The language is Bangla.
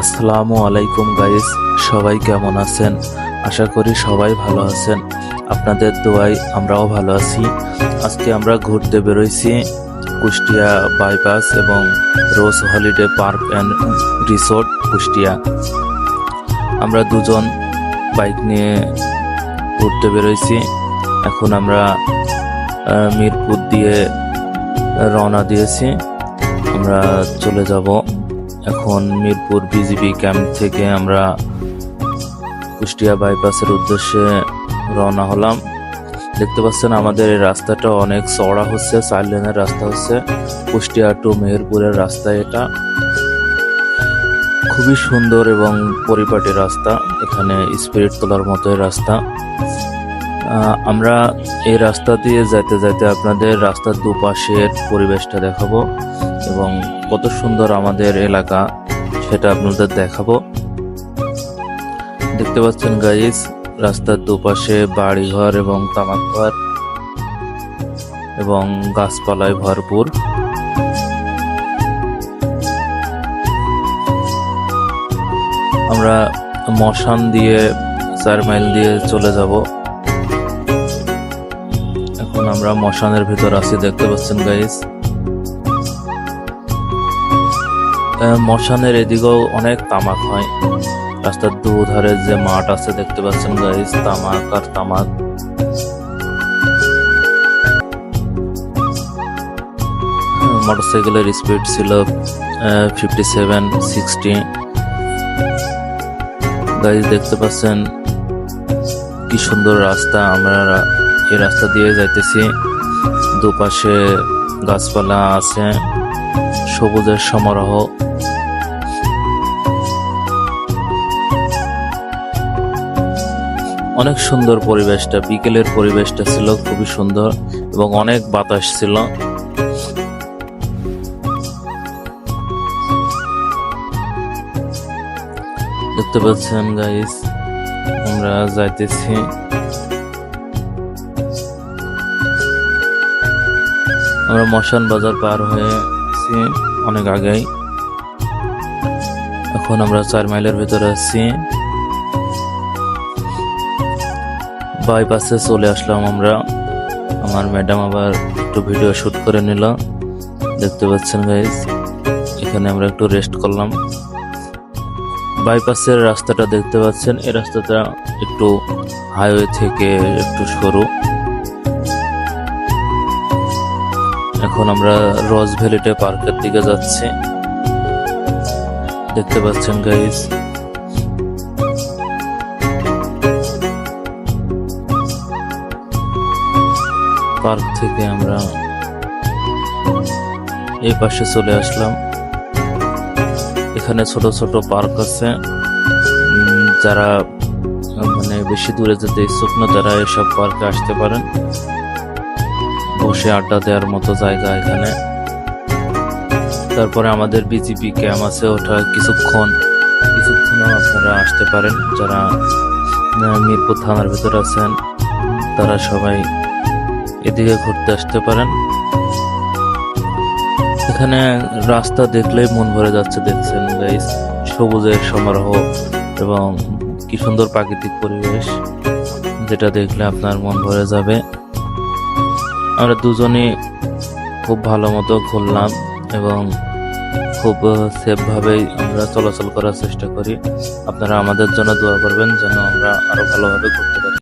আসসালামু আলাইকুম গাইস, সবাই কেমন আছেন? আশা করি সবাই ভালো আছেন। আপনাদের দোয়ায় আমরাও ভালো আছি। আজকে আমরা ঘুরতে বেরোইছি কুষ্টিয়া বাইপাস এবং Rose Holiday Park and Resort Kushtia. আমরা দুজন বাইক নিয়ে ঘুরতে বেরোইছি। এখন আমরা মিরপুর দিয়ে রওনা দিয়েছি। আমরা চলে যাব। এখন মিরপুর বিজিবি ক্যাম্প থেকে আমরা কুষ্টিয়া বাইপাসের উদ্দেশ্যে রওনা হলাম। দেখতে পাচ্ছেন আমাদের এই রাস্তাটা অনেক চড়া হচ্ছে, চার লেনের রাস্তা হচ্ছে। কুষ্টিয়া টু মেহেরপুরের রাস্তা এটা। খুবই সুন্দর এবং পরিপাটি রাস্তা, এখানে স্পিরিট তোলার মতো রাস্তা। আমরা এই রাস্তা দিয়ে যাইতে যাইতে আপনাদের রাস্তার দুপাশের পরিবেশটা দেখাবো এবং কত সুন্দর আমাদের এলাকা, সেটা আপনাদের দেখাবো। দেখতে পাচ্ছেন গাইজ রাস্তার দুপাশে বাড়িঘর এবং তামাক ঘর এবং গাছপালায় ভরপুর। আমরা মশান দিয়ে, চার মাইল দিয়ে চলে যাব। এখন আমরা মশানের ভিতর আছি দেখতে পাচ্ছেন আহ, মশানের এদিকেও অনেক তামাক হয়। রাস্তার দুধারে যে মাঠ আছে দেখতে পাচ্ছেন গাইজ তামাক আর তামাক। মোটরসাইকেলের স্পিড ছিল ফিফটি সেভেন সিক্সটি গাইস দেখতে পাচ্ছেন কি সুন্দর রাস্তা আমরা এই রাস্তা দিয়ে যাইতেছি। দুপাশে গাছপালা আছে, সবুজের সমারোহ। অনেক সুন্দর পরিবেশটা, বিকেলের পরিবেশটা ছিল খুবই সুন্দর এবং অনেক বাতাস ছিল। দেখতে পাচ্ছেন গাইস আমরা যাইতেছি। আমরা মশান বাজার পার হয়েছি অনেক আগেই। এখন আমরা চার মাইলের ভেতরে আছি। বাইপাসে চলে আসলাম আমরা। আমার ম্যাডাম আবার একটু ভিডিও শুট করে নিল। দেখতে পাচ্ছেন গাইজ এখানে আমরা একটু রেস্ট করলাম। বাইপাসের রাস্তাটা দেখতে পাচ্ছেন, এই রাস্তাটা একটু হাইওয়ে থেকে একটু সরু। এখন আমরা রস ভ্যালিটে পার্কের দিকে যাচ্ছি। দেখতে পাচ্ছেন গাইজ পার্ক থেকে আমরা এই পাশে চলে আসলাম। এখানে ছোট ছোট পার্ক আছে। যারা মানে বেশি দূরে যেতে ইচ্ছুক না, তারা এসব পার্কে আসতে পারেন। বসে আড্ডা দেওয়ার মতো জায়গা এখানে। তারপরে আমাদের বিজিপি ক্যাম্প আছে, ওটা কিছুক্ষণ, কিছুক্ষণও আপনারা আসতে পারেন। যারা মিরপুর থানার ভিতরে আছেন, তারা সবাই এদিকে ঘুরতে আসতে পারেন। এখানে রাস্তা দেখলেই মন ভরে যাচ্ছে, দেখছেন গাইস সবুজের সমারোহ এবং কি সুন্দর প্রাকৃতিক পরিবেশ, যেটা দেখলে আপনার মন ভরে যাবে। আমরা দুজনে খুব ভালো মতো ঘুরলাম এবং খুব সেফভাবেই আমরা চলাচল করার চেষ্টা করি। আপনারা আমাদের জন্য দোয়া করবেন যেন আমরা আরও ভালোভাবে ঘুরতে পারি।